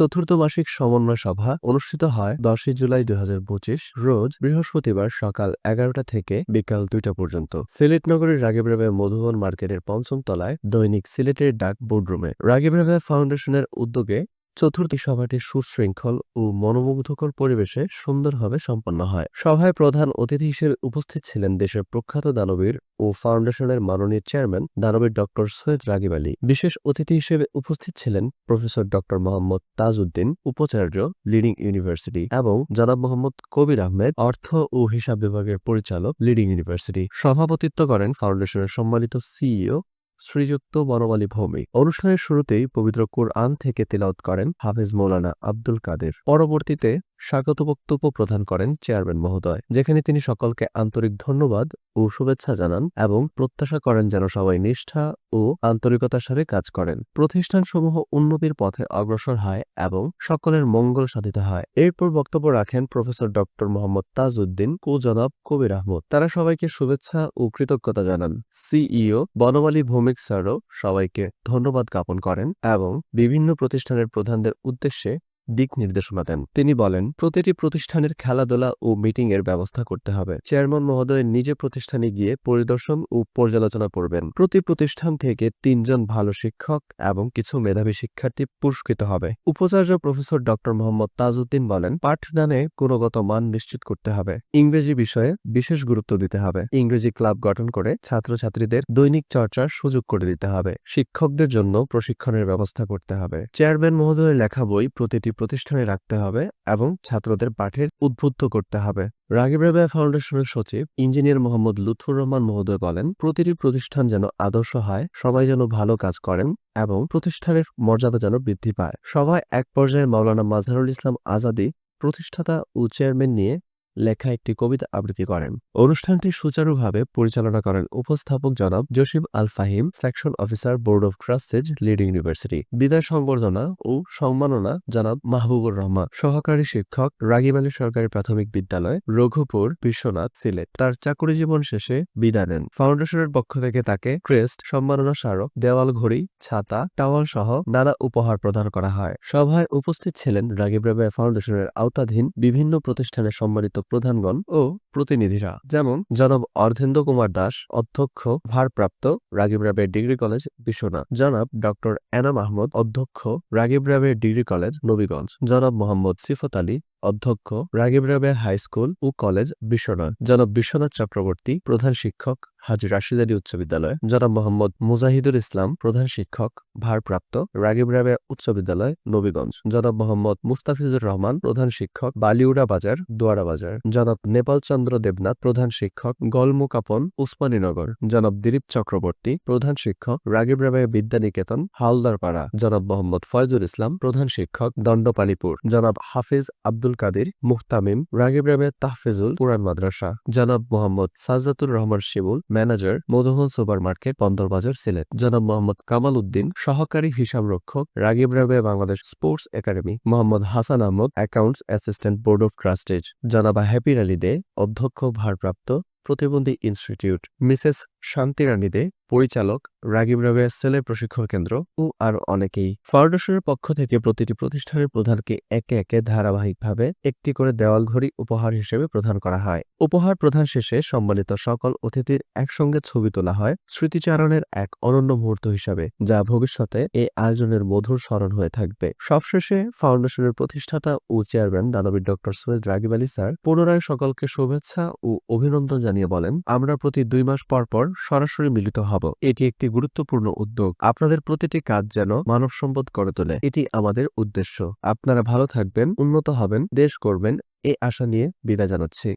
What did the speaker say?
চতুর্থ মাসিক সমন্বয় সভা অনুষ্ঠিত হয় দশই জুলাই দু হাজার পঁচিশ রোজ বৃহস্পতিবার সকাল এগারোটা থেকে বিকাল দুইটা পর্যন্ত। সিলেট নগরীর রাগিব মধুবন মার্কেটের পঞ্চম তলায় দৈনিক সিলেটের ডাক বোর্ডরুমে। রাগিব রাবেয়া ফাউন্ডেশনের উদ্যোগে চতুর্থ সভাটি সুশৃঙ্খল ও মনোমুগ্ধকর পরিবেশে সুন্দরভাবে সম্পন্ন হয়। সভায় প্রধান অতিথি হিসেবে উপস্থিত ছিলেন দেশের প্রখ্যাত দানবীর ও ফাউন্ডেশনের মাননীয় চেয়ারম্যান দানবীর ডক্টর সৈয়দ রাগিব আলী। বিশেষ অতিথি হিসেবে উপস্থিত ছিলেন প্রফেসর ডক্টর মোহাম্মদ তাজউদ্দিন, উপাচার্য, লিডিং ইউনিভার্সিটি এবং জনাব মোহাম্মদ কবির আহমেদ, অর্থ ও হিসাব বিভাগের পরিচালক, লিডিং ইউনিভার্সিটি। সভাপতিত্ব করেন ফাউন্ডেশনের সম্মানিত সিইও শ্রীযুক্ত বনমালী ভৌমিক। অনুষ্ঠানের শুরুতেই পবিত্র কোরআন থেকে তেলাওত করেন হাফেজ মৌলানা আব্দুল কাদের। পরবর্তীতে স্বাগত বক্তব্য প্রদান করেন চেয়ারম্যান মহোদয়, যেখানে তিনি সকলকে আন্তরিক ধন্যবাদ ও শুভেচ্ছা জানান এবং প্রত্যাশা করেন যেন সবাই নিষ্ঠা ও আন্তরিকতার সাথে কাজ করেন। প্রতিষ্ঠানসমূহ উন্নতির পথে অগ্রসর হয় এবং সকলের মঙ্গল সাধিত হয়। এরপর বক্তব্য রাখেন প্রফেসর ডক্টর মোহাম্মদ তাজউদ্দিন ও জনাব কবির আহমদ। তারা সবাইকে শুভেচ্ছা ও কৃতজ্ঞতা জানান। সিইও বনমালী ভৌমিক স্যারও সবাইকে ধন্যবাদ জ্ঞাপন করেন এবং বিভিন্ন প্রতিষ্ঠানের প্রধানদের উদ্দেশ্যে দিক নির্দেশনা দেন। তিনি বলেন, প্রতিটি প্রতিষ্ঠানের খেলাধুলা ও মিটিং এর ব্যবস্থা করতে হবে। চেয়ারম্যান মহোদয় নিজে প্রতিষ্ঠানে গিয়ে পরিদর্শন ও পর্যালোচনা করবেন। প্রতি প্রতিষ্ঠান থেকে তিনজন ভালো শিক্ষক এবং কিছু মেধাবী শিক্ষার্থী পুরস্কৃত হবে। উপাচার্য প্রফেসর ডক্টর মোহাম্মদ তাজউদ্দিন বলেন, পাঠদানে গুণগত মান নিশ্চিত করতে হবে। ইংরেজি বিষয়ে বিশেষ গুরুত্ব দিতে হবে। ইংরেজি ক্লাব গঠন করে ছাত্রছাত্রীদের দৈনিক চর্চার সুযোগ করে দিতে হবে। শিক্ষকদের জন্য প্রশিক্ষণের ব্যবস্থা করতে হবে। চেয়ারম্যান মহোদয়ের লেখা বই প্রতিটি প্রতিষ্ঠানে রাখতে হবে এবং ছাত্রদের পাঠের উদ্বুদ্ধ করতে হবে। রাগিব রাবেয়া ফাউন্ডেশনের সচিব ইঞ্জিনিয়ার মোহাম্মদ লুৎফুর রহমান মহোদয় বলেন, প্রতিটি প্রতিষ্ঠান যেন আদর্শ হয়, সবাই যেন ভালো কাজ করেন এবং প্রতিষ্ঠানের মর্যাদা যেন বৃদ্ধি পায়। সভায় এক পর্যায়ে মাওলানা মাজহারুল ইসলাম আজাদি প্রতিষ্ঠাতা ও চেয়ারম্যান নিয়ে লেখা একটি কবিতা আবৃত্তি করেন। অনুষ্ঠানটি সুচারুভাবে পরিচালনা করেন উপস্থাপক জনাব Jasim Al Fahim section officer, board of trustees leading university. বিদায় সংবর্ধনা ও সম্মাননা জনাব মাহবুবুর রহমান। সহকারী শিক্ষক রাগিব আলী সরকারি প্রাথমিক বিদ্যালয়, রঘুপুর, বিশ্বনাথ, সিলেট। তার চাকুরি জীবন শেষে বিদায় নেন। ফাউন্ডেশনের পক্ষ থেকে তাকে ক্রেস্ট, সম্মাননা স্মারক, দেওয়াল ঘড়ি, ছাতা, টাওয়াল সহ নানা উপহার প্রদান করা হয়। সভায় উপস্থিত ছিলেন রাগিব রাবেয়া ফাউন্ডেশনের আওতাধীন বিভিন্ন প্রতিষ্ঠানের সম্মানিত প্রধানগণ ও প্রতিনিধিরা, যেমন জনাব অর্ধেন্দ্র কুমার দাস, অধ্যক্ষ, ভারপ্রাপ্ত রাগিব রাবের ডিগ্রি কলেজ, বিশ্বনাথ, জনাব ডক্টর এনাম আহমদ, অধ্যক্ষ, রাগিব রাবের ডিগ্রি কলেজ, নবীগঞ্জ, জনাব মোহাম্মদ সিফত আলী অধ্যক্ষ রাগিব রাবে হাই স্কুল ও কলেজ বিশ্বনাথ। জনাব বিশ্বনাথ চক্রবর্তী, প্রধান শিক্ষক, হাজি রাশিদ আলী উচ্চ বিদ্যালয়। জনাব মোহাম্মদ মুজাহিদুল ইসলাম, প্রধান শিক্ষক, ভারপ্রাপ্ত রাগিব রাবে উচ্চ বিদ্যালয়, নবীগঞ্জ। জনাব মোহাম্মদ মুস্তাফিজুর রহমান, প্রধান শিক্ষক, বালিউড়া বাজার, দোয়ারা বাজার। জনাব নেপাল চন্দ্র দেবনাথ, প্রধান শিক্ষক, গলমুকাপন উসমানীনগর জনাব দিলীপ চক্রবর্তী, প্রধান শিক্ষক রাগিব রাবে বিদ্যানিকেতন, হালদারপাড়া। জনাব মোহাম্মদ ফয়জুল ইসলাম, প্রধান শিক্ষক দণ্ডপানিপুর জনাব হাফিজ আব্দুল কাদির, মুহতামিম, রাগিব রাবে তাহফিজুল কুরআন মাদ্রাসা, জনাব Mohammad Sajjatur Rahman Shibul manager Madhuban super market Bandarbazar Sylhet. জনাব মোহাম্মদ কামাল উদ্দিন, সহকারী হিসাব রক্ষক, Ragib Rabeya Bangladesh sports academy, Mohammad Hasan Ahmad, accounts assistant board of trustees. জনাবা হ্যাপি আলী দে, অধ্যক্ষ, ভারপ্রাপ্ত প্রতিবন্ধী ইনস্টিটিউট। মিসেস শান্তিরানী দে পরিচালক রাগিব রাবেয়া সেলে প্রশিক্ষণ কেন্দ্র ও আরও অনেকেই। ফাউন্ডেশনের পক্ষ থেকে প্রতিটি প্রতিষ্ঠানের প্রধানকে একে একে ধারাবাহিকভাবে একটি করে দেওয়াল ঘড়ি উপহার হিসেবে প্রদান করা হয়। উপহার প্রদান শেষে সম্মানিত সকল অতিথির একসঙ্গে ছবি তোলা হয় স্মৃতিচারণের এক অনন্য মুহূর্ত হিসাবে, যা ভবিষ্যতে এই আয়োজনের মধুর স্মরণ হয়ে থাকবে। সবশেষে ফাউন্ডেশনের প্রতিষ্ঠাতা ও চেয়ারম্যান দানবীর ডক্টর সৈয়দ রাগিব আলী স্যার পুনরায় সকলকে শুভেচ্ছা ও অভিনন্দন জানিয়ে বলেন, আমরা প্রতি দুই মাস পর পর সরাসরি মিলিত হব। এটি একটি গুরুত্বপূর্ণ উদ্যোগ। আপনাদের প্রতিটি কাজ যেন মানব সম্পদ করে তোলে। এটি আমাদের উদ্দেশ্য। আপনারা ভালো থাকবেন, উন্নত হবেন, দেশ করবেন এই আশা নিয়ে বিদায় জানাচ্ছি।